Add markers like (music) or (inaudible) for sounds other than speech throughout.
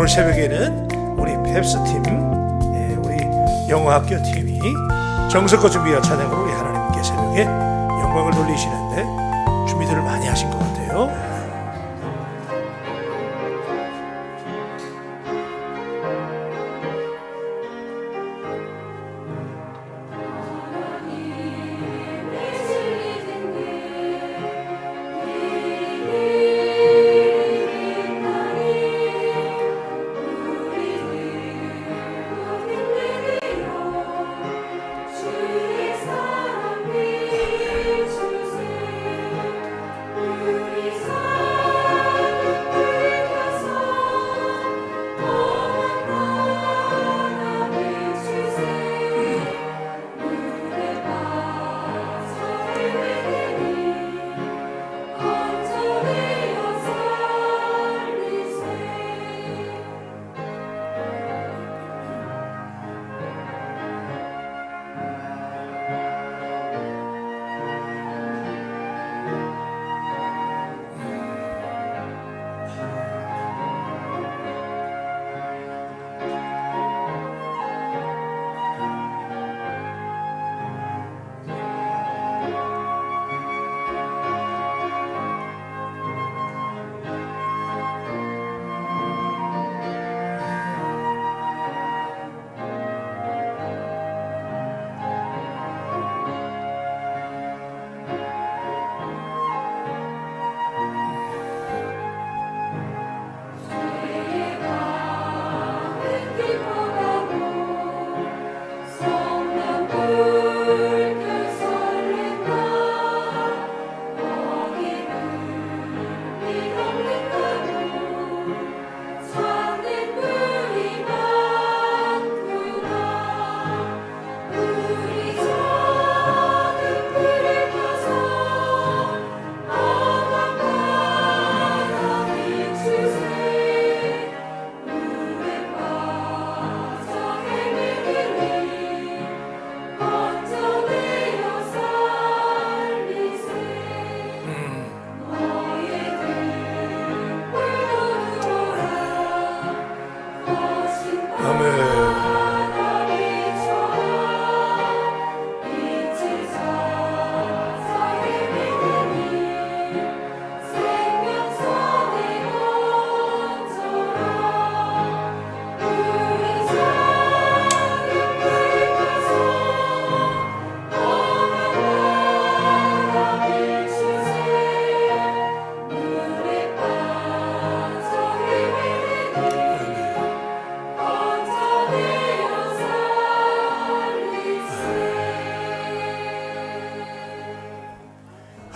오늘 새벽에는 우리 펩스 팀, 예, 우리 영어학교 팀이 정석과 준비와 찬양으로 우리 하나님께 새벽에 영광을 돌리시는데 준비들을 많이 하신 것 같아요. Amen.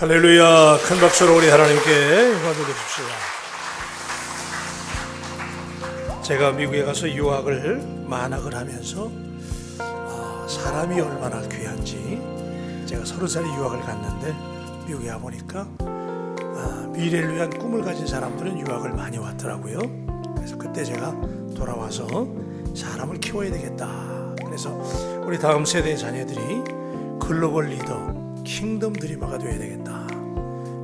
할렐루야. 큰 박수로 우리 하나님께 영광 돌려줍시다 제가 미국에 가서 유학을 만학을 하면서 아, 사람이 얼마나 귀한지 제가 서른 살에 유학을 갔는데 미국에 와 보니까 아, 미래를 위한 꿈을 가진 사람들은 유학을 많이 왔더라고요. 그래서 그때 제가 돌아와서 사람을 키워야 되겠다. 그래서 우리 다음 세대 자녀들이 글로벌 리더 킹덤 드리머가 되어야 되겠다.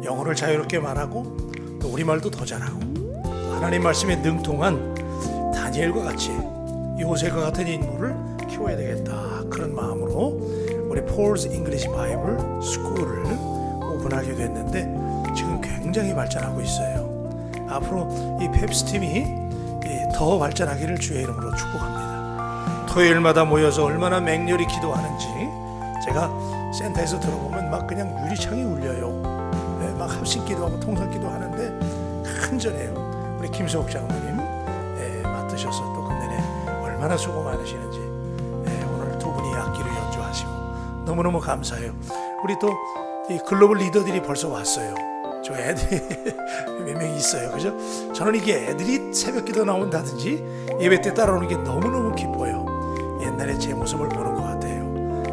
영어를 자유롭게 말하고 또 우리말도 더 잘하고. 또 하나님 말씀에 능통한 다니엘과 같이 요셉과 같은 인물을 키워야 되겠다. 그런 마음으로 우리 폴스 잉글리시 바이블 스쿨을 오픈하게 됐는데 지금 굉장히 발전하고 있어요. 앞으로 이 펩스 팀이 더 발전하기를 주의 이름으로 축복합니다. 토요일마다 모여서 얼마나 맹렬히 기도하는지 제가 센터에서 들어보면 막 그냥 유리창이 울려요. 네, 막 합심 기도하고 통성 기도하는데 간절해요. 우리 김수옥 장로님 네, 맡으셔서 또 금년에 얼마나 수고 많으시는지 네, 오늘 두 분이 악기를 연주하시고 너무너무 감사해요. 우리 또 이 글로벌 리더들이 벌써 왔어요. 저 애들이 (laughs) 몇 명 있어요. 그죠? 저는 이게 애들이 새벽 기도 나온다든지 예배 때 따라오는 게 너무너무 기뻐요. 옛날에 제 모습을 보는 것 같아요.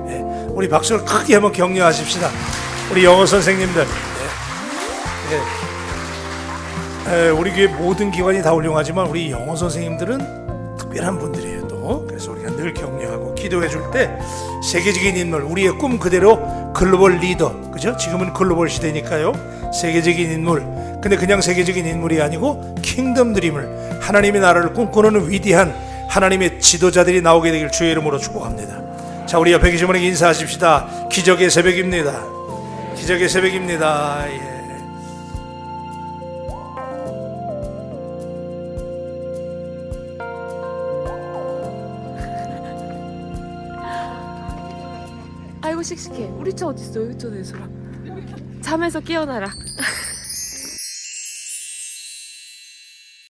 예, 우리 박수를 크게 한번 격려하십시다. 우리 영어 선생님들. 예, 예. 예, 우리 교회 모든 기관이 다 훌륭하지만 우리 영어 선생님들은 특별한 분들이에요. 또 그래서 우리가 늘 격려하고 기도해 줄 때 세계적인 인물, 우리의 꿈 그대로 글로벌 리더, 그죠? 지금은 글로벌 시대니까요. 세계적인 인물. 근데 그냥 세계적인 인물이 아니고 킹덤 드림을 하나님의 나라를 꿈꾸는 위대한 하나님의 지도자들이 나오게 되길 주의 이름으로 축복합니다. 자, 우리 옆에 계신 분에게 인사하십시다. 기적의 새벽입니다. 기적의 새벽입니다. 예. 아이고 씩씩해. 우리 차 어딨어? 여기 있잖아, 예솔아. 잠에서 깨어나라.